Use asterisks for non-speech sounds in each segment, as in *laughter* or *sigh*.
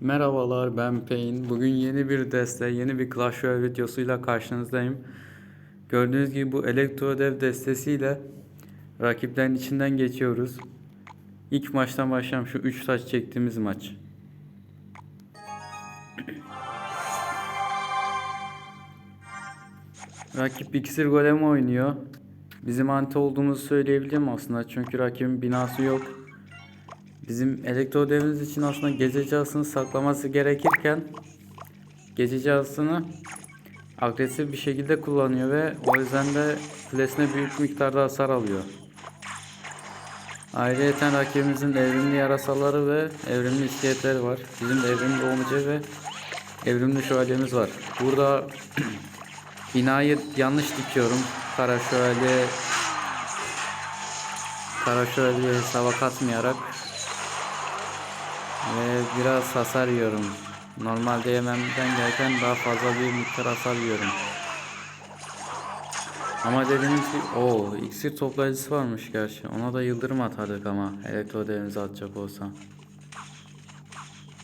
Merhabalar ben Pain. Bugün yeni bir deste, yeni bir Clash Royale videosuyla karşınızdayım. Gördüğünüz gibi bu Elektro Dev destesiyle rakiplerin içinden geçiyoruz. İlk maçtan başlayalım şu 3 taş çektiğimiz maç. Rakip iksir golemi oynuyor. Bizim anti olduğumuzu söyleyebilirim aslında çünkü rakibin binası yok. Bizim elektro devimiz için aslında gece cihazını saklaması gerekirken gece cihazını agresif bir şekilde kullanıyor ve o yüzden de kulesine büyük miktarda hasar alıyor. Ayrıca rakibimizin evrimli yarasaları ve evrimli iskeletleri var. Bizim de evrimli doğumcu ve evrimli şövalyemiz var. Burada *clears throat* binayı yanlış dikiyorum. Kara şövalye Kara şövalye hesaba katmayarak ve biraz hasar yiyorum. Normalde yememden gereken daha fazla bir miktar hasar yiyorum. Ama dediğimiz gibi o iksir toplayıcısı varmış gerçi. Ona da yıldırım atardık ama elektro devimizi atacak olsa.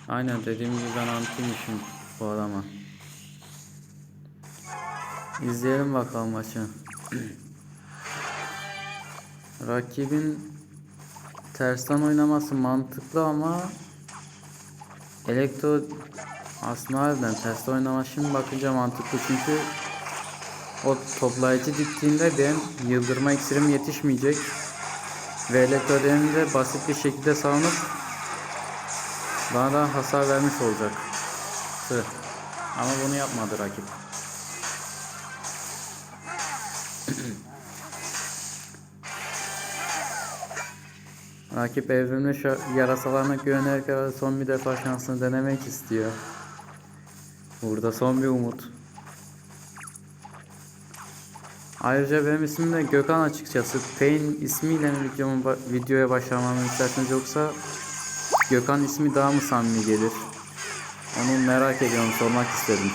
Aynen dediğim gibi ben antiymişim bu adama. İzleyelim bakalım maçı. *clears throat* Rakibin tersten oynaması mantıklı ama Elektro aslında harbiden test oynama şimdi bakınca mantıklı çünkü o toplayıcı diktiğinde benim yıldırma iksirim yetişmeyecek ve elektro de basit bir şekilde savunup bana da hasar vermiş olacak. Ama bunu yapmadı rakip. *clears throat* Rakip evrimli yarasalarına güvenerek son bir defa şansını denemek istiyor. Burada son bir umut. Ayrıca benim ismim de Gökhan açıkçası. Pain ismiyle mi videomu videoya başlamamı isterseniz yoksa Gökhan ismi daha mı samimi gelir? Onu merak ediyorum, sormak istedim.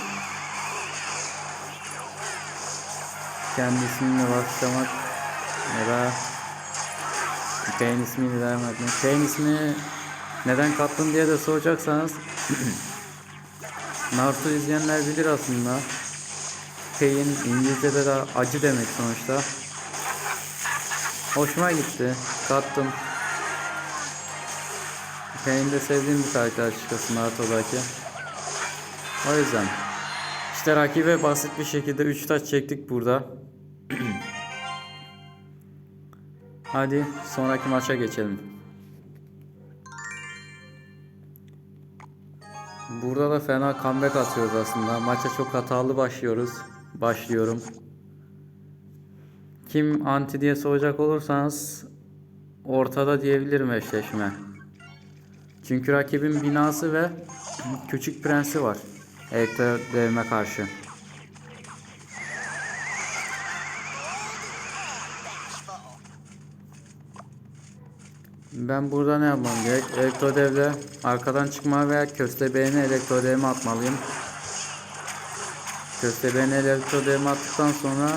Kendi ismimle başlamak ya da Pain ismini vermedim. Pain ismini neden kattın diye de soracaksanız *clears throat* Naruto izleyenler bilir aslında. Pain İngilizce'de de acı demek sonuçta. Hoşuma gitti. Kattım. Pain de sevdiğim bir karakter açıkçası Naruto'daki. O yüzden. İşte rakibe basit bir şekilde 3 taç çektik burada. *clears throat* Hadi sonraki maça geçelim. Burada da fena comeback atıyoruz aslında. Maça çok hatalı başlıyoruz. Başlıyorum. Kim anti diye soracak olursanız ortada diyebilirim eşleşme. Çünkü rakibin binası ve küçük prensi var. Elektro devime karşı. Ben burada ne yapmam gerek? Elektro devre arkadan çıkma veya köstebeğine elektro devime atmalıyım. Köstebeğine elektro devime attıktan sonra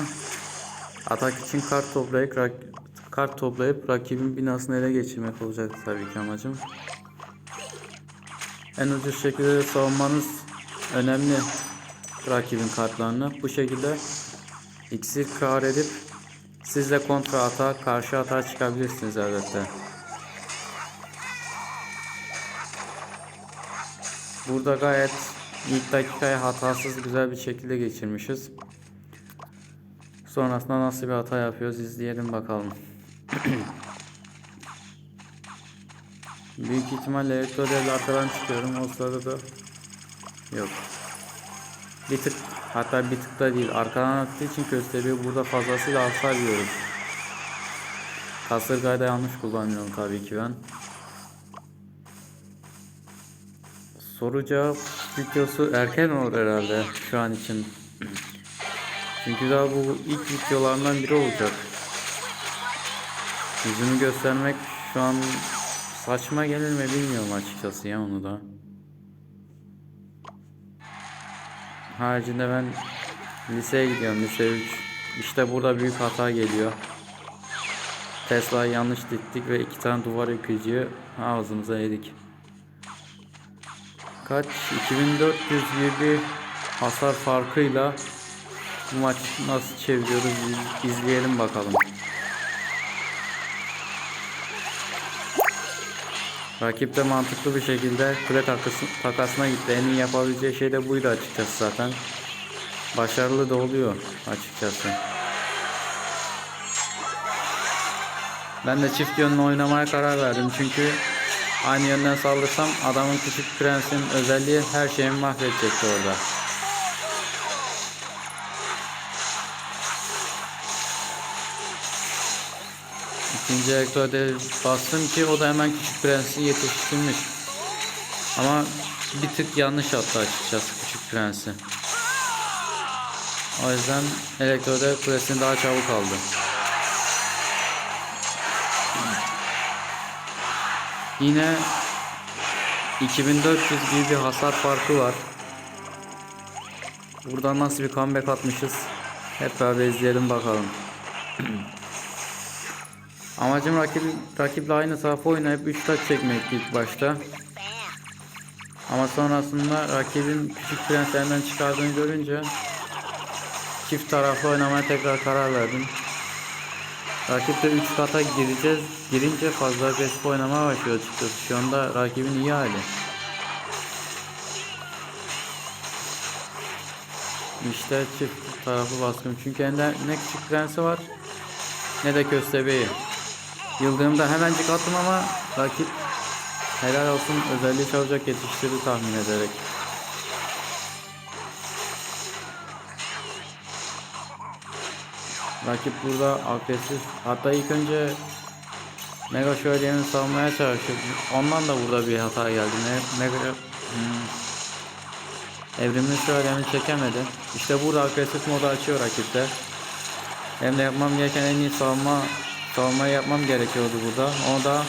atak için kart toplayıp rak kart toplayıp rakibin binasını ele geçirmek olacak tabii ki amacım. En ucuz şekilde de savunmanız önemli rakibin kartlarını. Bu şekilde iksir kar edip siz de kontra atağa karşı atağa çıkabilirsiniz elbette. Burada gayet ilk dakikayı hatasız güzel bir şekilde geçirmişiz. Sonrasında nasıl bir hata yapıyoruz izleyelim bakalım. Büyük ihtimalle elektrodevle arkadan çıkıyorum. O sırada da yok. Bir tık hatta bir tık da değil. Arkadan attığı için köstebeği burada fazlasıyla hasar yiyoruz. Kasırgayı da yanlış kullanıyorum tabii ki ben. Soru cevap videosu erken olur herhalde şu an için. Çünkü daha bu ilk videolarından biri olacak. Yüzümü göstermek şu an saçma gelir mi bilmiyorum açıkçası ya onu da. Haricinde ben liseye gidiyorum lise 3. İşte burada büyük hata geliyor. Tesla'yı yanlış diktik ve iki tane duvar yıkıcıyı ağzımıza yedik. Kaç 2400 gibi bir hasar farkıyla bu maç nasıl çeviriyoruz iz- izleyelim bakalım. Rakip de mantıklı bir şekilde kule takısı, takasına gitti. En iyi yapabileceği şey de buydu açıkçası zaten. Başarılı da oluyor açıkçası. Ben de çift yönlü oynamaya karar verdim çünkü aynı yönden saldırsam adamın küçük prensin özelliği her şeyimi mahvedecekti orada. İkinci elektrode bastım ki o da hemen küçük prensi yetiştirmiş. Ama bir tık yanlış attı açıkçası küçük prensi. O yüzden elektrode kulesini daha çabuk aldı. Yine 2400 gibi bir hasar farkı var. Buradan nasıl bir comeback atmışız? Hep beraber izleyelim bakalım. *clears throat* Amacım rakip, rakiple aynı tarafa oynayıp 3 taç çekmekti ilk başta. Ama sonrasında rakibin küçük prenslerinden çıkardığını görünce çift taraflı oynamaya tekrar karar verdim. Rakipte 3 kata gireceğiz. Girince fazla agresif oynamaya başlıyor açıkçası. Şu anda rakibin iyi hali. İşte çift taraflı baskın. Çünkü ne küçük prensi var ne de köstebeği. Yıldırımda hemencik attım ama rakip helal olsun özelliği çabucak yetiştirdi tahmin ederek. Rakip burada agresif. Hatta ilk önce Mega Şövalye'ni savunmaya çalışıyor. Ondan da burada bir hata geldi. Ne, Mega hmm. Evrimli Şövalye'ni çekemedi. İşte burada agresif modu açıyor rakipte. Hem de yapmam gereken en iyi savunma savunmayı yapmam gerekiyordu burada. Onu da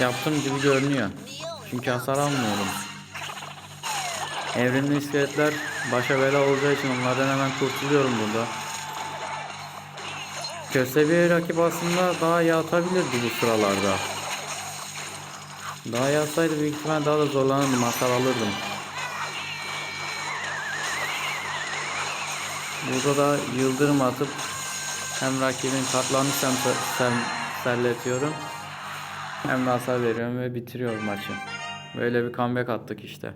yaptım gibi görünüyor. Çünkü hasar almıyorum. Evrimli iskeletler başa bela olacağı için onlardan hemen kurtuluyorum burada. Köstebeği rakip aslında daha iyi atabilirdi bu sıralarda. Daha iyi atsaydı büyük ihtimal daha da zorlanırdım, hasar alırdım. Burada da yıldırım atıp hem rakibin katlarını sem sem serletiyorum hem de hasar veriyorum ve bitiriyorum maçı. Böyle bir comeback attık işte.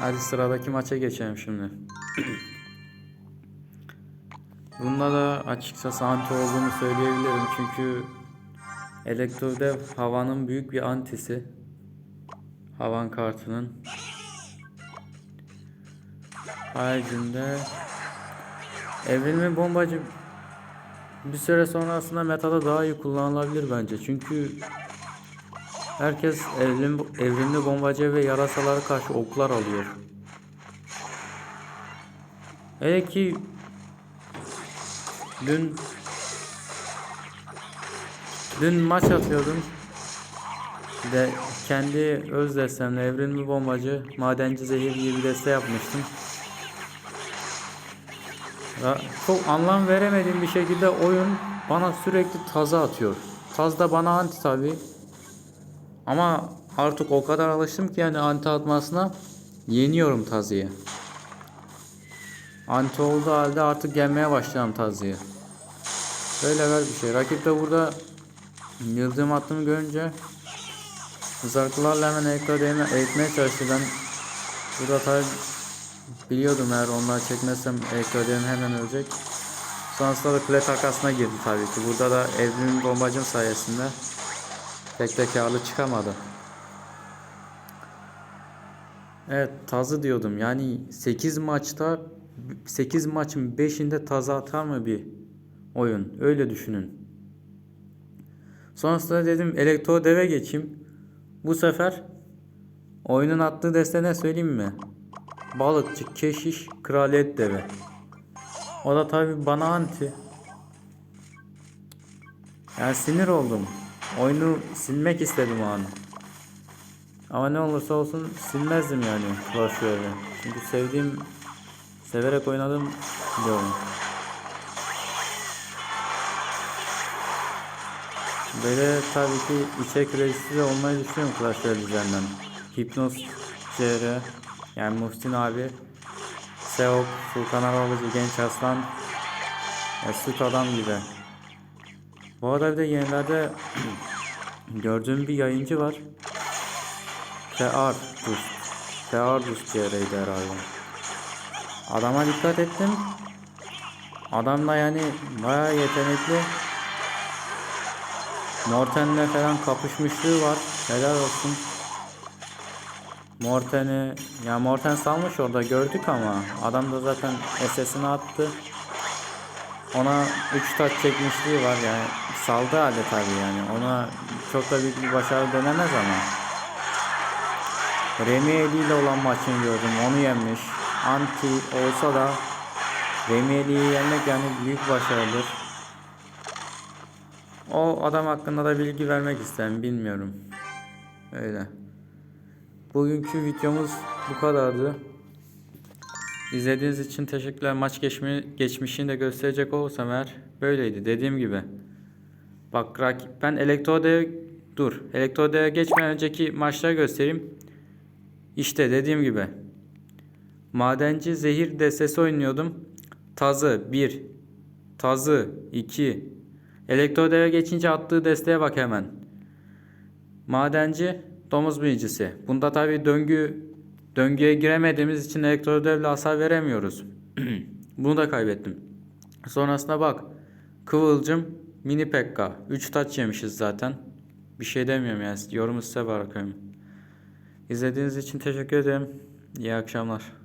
Hadi sıradaki maça geçelim şimdi. *clears throat* Bunda da açıkçası anti olduğunu söyleyebilirim çünkü Elektrodev havanın büyük bir antisi. Havan kartının. Haricinde evrilme bombacı bir süre sonra aslında metada daha iyi kullanılabilir bence. Çünkü herkes evrim, evrimli bombacı ve yarasalara karşı oklar alıyor. Hele ki Dün Dün maç atıyordum. De kendi öz destemle evrimli bombacı, madenci zehir gibi bir deste yapmıştım. Ya, çok anlam veremediğim bir şekilde oyun bana sürekli taza atıyor. Taz da bana anti tabi. Ama artık o kadar alıştım ki yani anti atmasına yeniyorum tazıyı. Anti olduğu halde artık gelmeye başlayacağım tazıyı. Böyle ver bir şey. Rakip de burada yıldırım attığımı görünce Zarklarla hemen elektrodeğimi eğitmeye çalıştı. Ben burada tabi biliyordum eğer onları çekmezsem elektrodeğim hemen ölecek. Sonrasında da kule takasına girdi tabii ki. Burada da evrimin bombacım sayesinde pek de karlı çıkamadı. Evet tazı diyordum. Yani 8 maçta 8 maçın 5'inde taza atar mı bir oyun? Öyle düşünün. Sonrasında dedim elektro deve geçeyim. Bu sefer oyunun attığı deste ne söyleyeyim mi? Balıkçı, keşiş, kraliyet deve. O da tabi bana anti. Yani sinir oldum. Oyunu silmek istedim o an. Ama ne olursa olsun silmezdim yani Clash. Çünkü sevdiğim, severek oynadığım bir oyun. Böyle tabii ki içerik üreticisi de olmayı düşünüyorum Clash Royale üzerinden. Hipnoz CR yani Muhsin abi Seok, Sultan Arabacı, Genç Aslan ya süt adam gibi. Bu arada bir de yenilerde *clears throat* gördüğüm bir yayıncı var. Fear Dust. Fear Dust CR'ydi herhalde. Adama dikkat ettim. Adam da yani bayağı yetenekli. Morten'le falan kapışmışlığı var. Helal olsun. Morten'i ya Morten salmış orada gördük ama adam da zaten SS'ini attı. Ona 3 taç çekmişliği var yani saldı halde tabii yani ona çok da büyük bir başarı denemez ama Remy ile olan maçını gördüm onu yenmiş anti olsa da Remy Eli'yi yenmek yani büyük başarıdır o adam hakkında da bilgi vermek isterim bilmiyorum öyle Bugünkü videomuz bu kadardı. İzlediğiniz için teşekkürler. Maç geçmi, geçmişini de gösterecek olursam eğer böyleydi. Dediğim gibi. Bak rakip ben Elektrode'ye dur. Elektrode'ye geçmeden önceki maçları göstereyim. İşte dediğim gibi. Madenci zehir destesi oynuyordum. Tazı 1. Tazı 2. Elektrode'ye geçince attığı desteğe bak hemen. Madenci domuz binicisi. Bunda tabi döngü döngüye giremediğimiz için elektrodevle hasar veremiyoruz. *clears throat* Bunu da kaybettim. Sonrasında bak. Kıvılcım mini pekka. 3 taç yemişiz zaten. Bir şey demiyorum yani. Yorumu size bırakıyorum. İzlediğiniz için teşekkür ederim. İyi akşamlar.